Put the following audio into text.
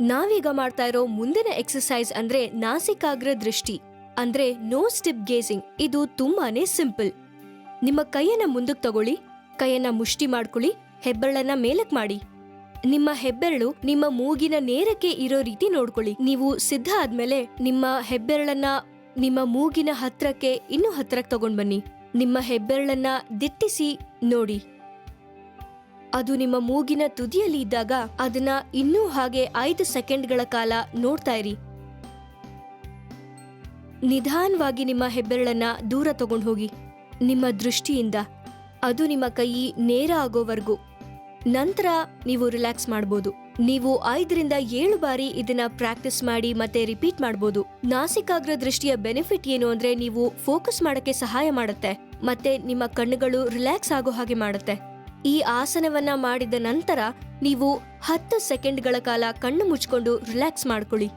ನಾವೀಗ ಮಾಡ್ತಾ ಇರೋ ಮುಂದಿನ ಎಕ್ಸಸೈಸ್ ಅಂದ್ರೆ ನಾಸಿಕಾಗ್ರ ದೃಷ್ಟಿ, ಅಂದ್ರೆ ನೋ ಸ್ಟಿಪ್ ಗೇಸಿಂಗ್ ಇದು ತುಂಬಾನೇ ಸಿಂಪಲ್ ನಿಮ್ಮ ಕೈಯನ್ನ ಮುಂದಕ್ಕೆ ತಗೊಳ್ಳಿ, ಕೈಯನ್ನ ಮುಷ್ಟಿ ಮಾಡ್ಕೊಳ್ಳಿ, ಹೆಬ್ಬೆರಳನ್ನ ಮೇಲಕ್ ಮಾಡಿ. ನಿಮ್ಮ ಹೆಬ್ಬೆರಳು ನಿಮ್ಮ ಮೂಗಿನ ನೇರಕ್ಕೆ ಇರೋ ರೀತಿ ನೋಡ್ಕೊಳ್ಳಿ. ನೀವು ಸಿದ್ಧ ಆದ್ಮೇಲೆ ನಿಮ್ಮ ಹೆಬ್ಬೆರಳನ್ನ ನಿಮ್ಮ ಮೂಗಿನ ಹತ್ರಕ್ಕೆ, ಇನ್ನೂ ಹತ್ರಕ್ಕೆ ತಗೊಂಡ್ ಬನ್ನಿ ನಿಮ್ಮ ಹೆಬ್ಬೆರಳನ್ನ ದಿಟ್ಟಿಸಿ ನೋಡಿ. ಅದು ನಿಮ್ಮ ಮೂಗಿನ ತುದಿಯಲ್ಲಿ ಇದ್ದಾಗ ಅದನ್ನ ಇನ್ನೂ ಹಾಗೆ ಐದು ಸೆಕೆಂಡ್ಗಳ ಕಾಲ ನೋಡ್ತಾ ಇರಿ. ನಿಧಾನವಾಗಿ ನಿಮ್ಮ ಹೆಬ್ಬೆರಳನ್ನ ದೂರ ತಗೊಂಡು ಹೋಗಿ. ನಿಮ್ಮ ದೃಷ್ಟಿಯಿಂದ. ಅದು ನಿಮ್ಮ ಕೈ ನೇರ ಆಗೋವರೆಗೂ. ನಂತರ ನೀವು ರಿಲ್ಯಾಕ್ಸ್ ಮಾಡ್ಬೋದು. ನೀವು ಐದರಿಂದ ಏಳು ಬಾರಿ ಇದನ್ನ ಪ್ರಾಕ್ಟೀಸ್ ಮಾಡಿ ಮತ್ತೆ ರಿಪೀಟ್ ಮಾಡ್ಬೋದು. ನಾಸಿಕಾಗ್ರ ದೃಷ್ಟಿಯ ಬೆನಿಫಿಟ್ ಏನು ಅಂದ್ರೆ ನೀವು ಫೋಕಸ್ ಮಾಡಕ್ಕೆ ಸಹಾಯ ಮಾಡುತ್ತೆ. ಮತ್ತೆ ನಿಮ್ಮ ಕಣ್ಣುಗಳು ರಿಲ್ಯಾಕ್ಸ್ ಆಗೋ ಹಾಗೆ ಮಾಡುತ್ತೆ. ಈ ಆಸನವನ್ನ ಮಾಡಿದ ನಂತರ ನೀವು ಹತ್ತು ಸೆಕೆಂಡ್ಗಳ ಕಾಲ ಕಣ್ಣು ಮುಚ್ಕೊಂಡು ರಿಲ್ಯಾಕ್ಸ್ ಮಾಡ್ಕೊಳ್ಳಿ.